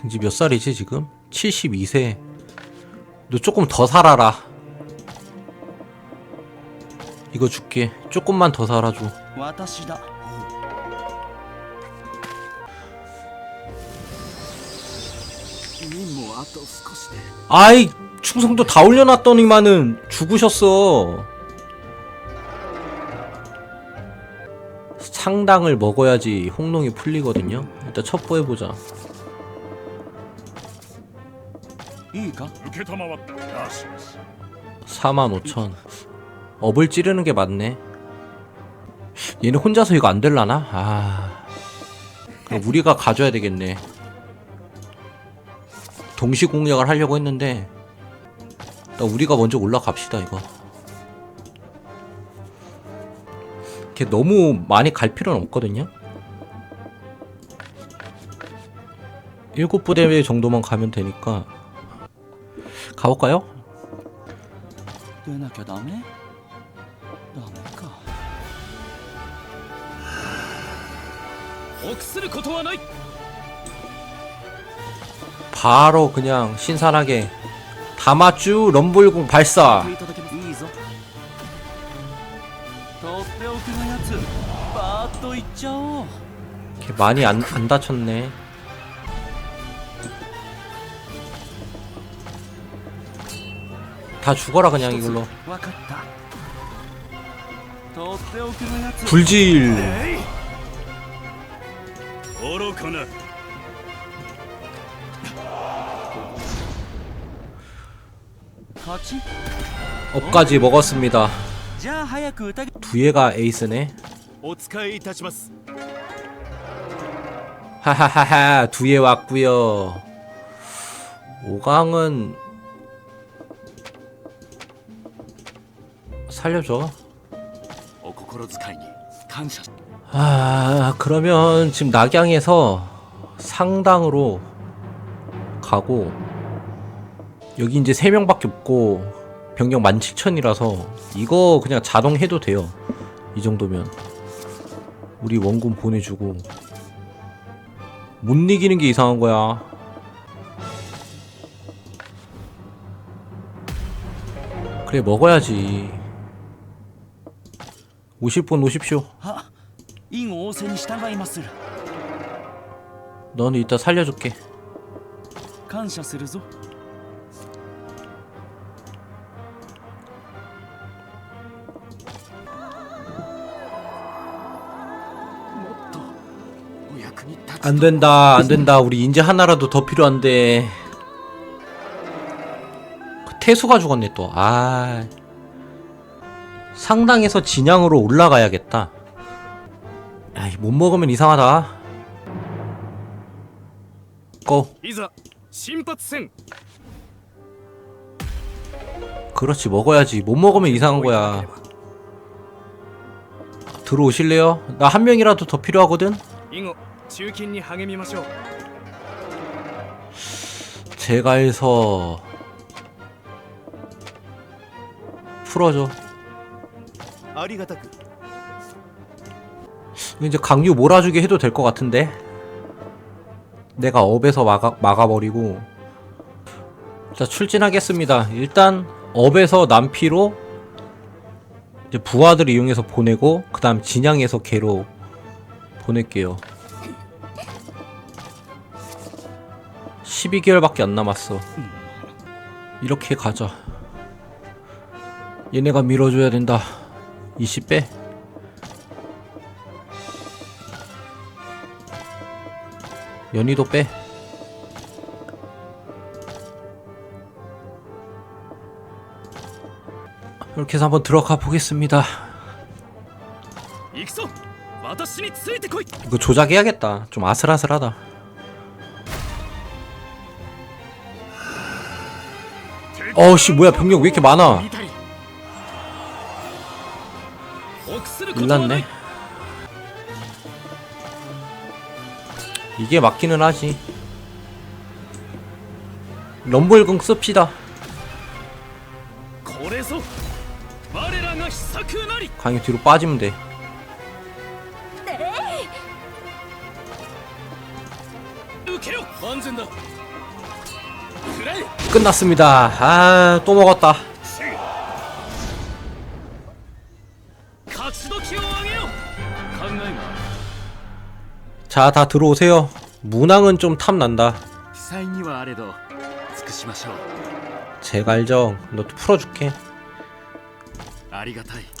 등지 몇 살이지 지금? 72세. 너 조금 더 살아라. 이거 줄게. 조금만 더 살아줘. 아이 충성도 다 올려놨더니만은 죽으셨어. 상당을 먹어야지 홍농이 풀리거든요. 일단 첩보해보자. いいか承ったよしよし 45,000 업을 찌르는 게 맞네 얘네 혼자서 이거 안 될라나? 아 그럼 우리가 가져야 되겠네 동시 공략을 하려고 했는데 일단 우리가 먼저 올라갑시다 이거 이렇게 너무 많이 갈 필요는 없거든요 일곱 부대 정도만 가면 되니까 가볼까요? 내나겨 남해? 남해가 억쓸 것도 하나 바로 그냥 신선하게 다마주 럼블공 발사. 이렇게 많이 안, 안 다쳤네. 다 죽어라 그냥 이걸로. 불질. 업까지 먹었습니다. 두예가 에이스네. 하하하하 두예 왔구요. 오강은 살려줘. 아 그러면 지금 낙양에서 상당으로 가고 여기 이제 3명밖에 없고 병력 만 7천이라서 이거 그냥 자동 해도 돼요. 이 정도면. 우리 원군 보내주고. 못 이기는 게 이상한 거야. 그래 먹어야지. 50분 오십시오. 너는 이따 살려줄게. 안 된다, 안 된다. 우리 인재 하나라도 더 필요한데. 그 태수가 죽었네 또. 아. 상당에서 진양으로 올라가야겠다. 아이, 못 먹으면 이상하다. 고. 이자 신파센. 그렇지 먹어야지. 못 먹으면 이상한 거야. 들어오실래요? 나 한 명이라도 더 필요하거든. 이거 중킨이 하게미마쇼. 제가 해서 풀어줘. ありがたく 이제 강유 몰아주게 해도 될 것 같은데 내가 업에서 막아, 막아버리고 자 출진하겠습니다 일단 업에서 남피로 이제 부하들 이용해서 보내고 그 다음 진양에서 개로 보낼게요 12개월밖에 안 남았어 이렇게 가자 얘네가 밀어줘야 된다 20배. 연희도 빼. 이렇게 해서 한번 들어가 보겠습니다. 이거 조작해야겠다. 좀 아슬아슬하다. 어우씨, 뭐야 병력 왜 이렇게 많아? 몰랐네. 이게 맞기는 하지. 럼블궁 씁시다. 강이 뒤로 빠지면 돼. 네. 끝났습니다. 아 또 먹었다. 자, 다 들어오세요. 문항은 좀 탐난다. 제갈정, 너 풀어줄게.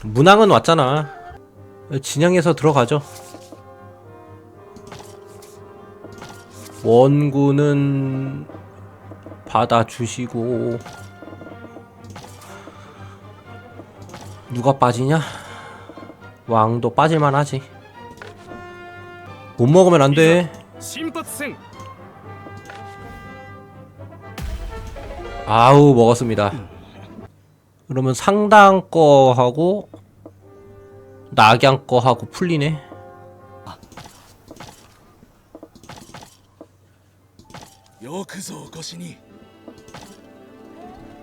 문항은 왔잖아. 진영에서 들어가죠. 원군은 받아주시고 누가 빠지냐? 왕도 빠질만 하지. 못 먹으면 안 돼. 아우 먹었습니다. 그러면 상당 거하고 낙양 거하고 풀리네.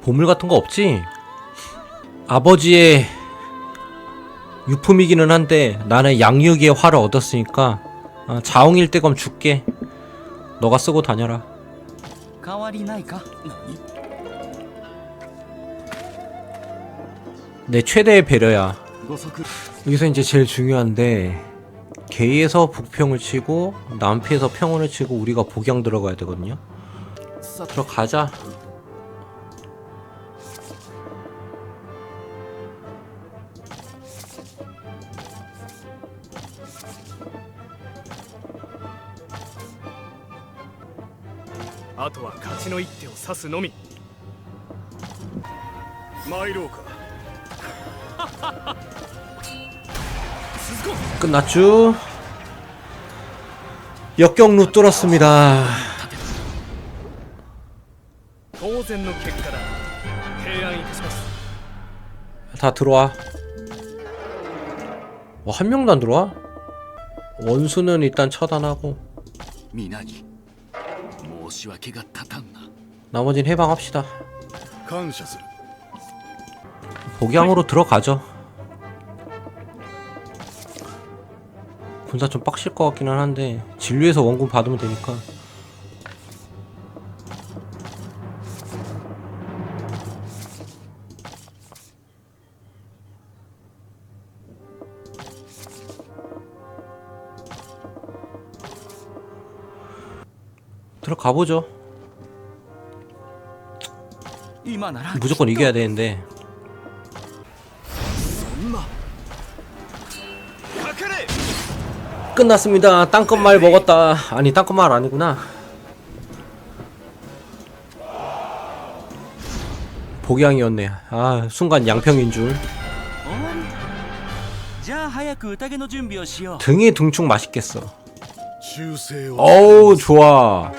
보물 같은 거 없지? 아버지의 유품이기는 한데 나는 양육의 화를 얻었으니까 아, 자웅일 때 검 줄게. 너가 쓰고 다녀라. 내 최대의 배려야. 여기서 이제 제일 중요한데 개에서 북평을 치고 남피에서 평원을 치고 우리가 복양 들어가야 되거든요. 들어가자. あとは勝ちの一手を指すのみ」参ろうか鈴子 끝났죠? 역경루 뚫었습니다. 当然の結果だ提案いたします 다 들어와. 와, 한 명도 안 들어와? 원수는 일단 처단하고 皆に 申し訳が立たんな 나머진 해방합시다. 感謝する 복양으로 들어가죠. 군사 좀 빡실 것 같기는 한데 진료에서 원군 받으면 되니까. 들어가 보죠. 무조건 이겨야 되는데. 끝났습니다. 땅끝말 먹었다. 아니 땅끝말 아니구나. 복양이었네. 아 순간 양평인 줄. 등이 둥충 맛있겠어. 어우 좋아.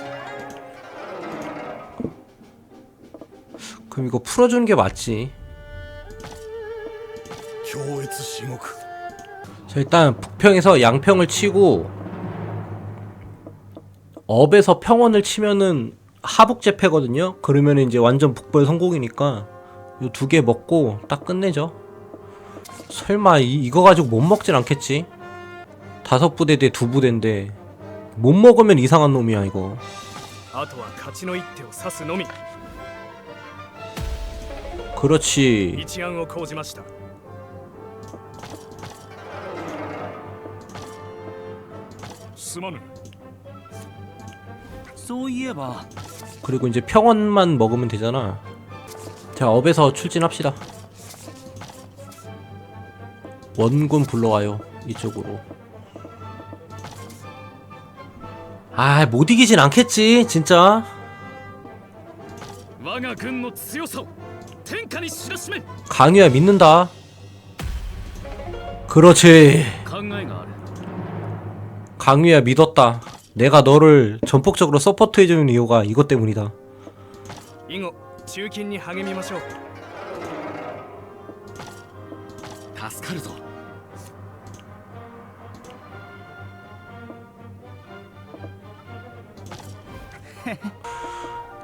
그럼 이거 풀어주는 게 맞지? 자 일단 북평에서 양평을 치고 업에서 평원을 치면은 하북재패거든요. 그러면 이제 완전 북벌 성공이니까 이 두 개 먹고 딱 끝내죠. 설마 이, 이거 가지고 못 먹진 않겠지? 다섯 부대 대 두 부대인데 못 먹으면 이상한 놈이야 이거. 그렇지. 一案を講じましたすまぬうそういえば 그리고 이제 평원만 먹으면 되잖아. 자, 업에서 출진합시다. 원군 불러와요. 이쪽으로. 아, 못 이기진 않겠지, 진짜. 我が軍の強さを天下に知らしめ 강유야 믿는다. 그렇지. 考えがある 강유야 믿었다. 내가 너를 전폭적으로 서포트해주는 이유가 이것 때문이다. 以後中勤に励みましょう助かるぞ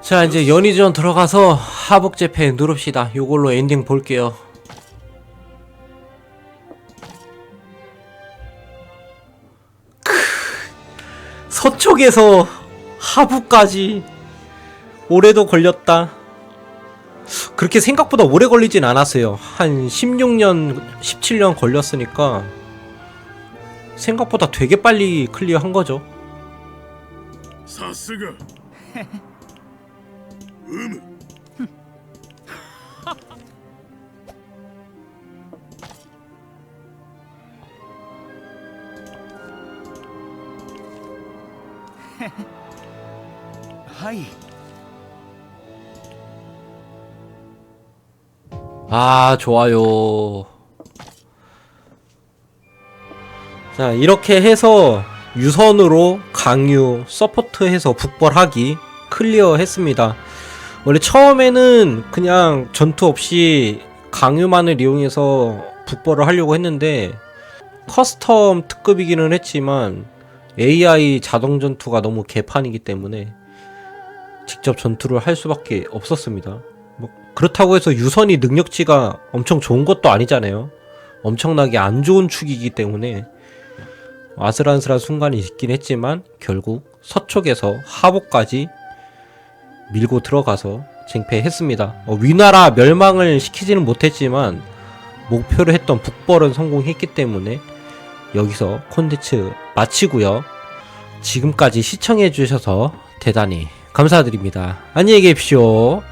자, 이제 연희전 들어가서 하복제패 누릅시다. 요걸로 엔딩 볼게요. 크, 서쪽에서 하부까지 올해도 걸렸다. 그렇게 생각보다 오래 걸리진 않았어요. 한 16년, 17년 걸렸으니까 생각보다 되게 빨리 클리어한 거죠. さすがうむはい。 아, 좋아요. 자, 이렇게 해서 유선으로 강유, 서포트해서 북벌하기 클리어 했습니다. 원래 처음에는 그냥 전투 없이 강유만을 이용해서 북벌을 하려고 했는데 커스텀 특급이기는 했지만 AI 자동 전투가 너무 개판이기 때문에 직접 전투를 할 수밖에 없었습니다. 뭐 그렇다고 해서 유선이 능력치가 엄청 좋은 것도 아니잖아요. 엄청나게 안 좋은 축이기 때문에 아슬아슬한 순간이 있긴 했지만 결국 서쪽에서 하복까지 밀고 들어가서 쟁패했습니다. 어, 위나라 멸망을 시키지는 못했지만 목표를 했던 북벌은 성공했기 때문에 여기서 콘텐츠 마치고요. 지금까지 시청해주셔서 대단히 감사드립니다. 안녕히 계십시오.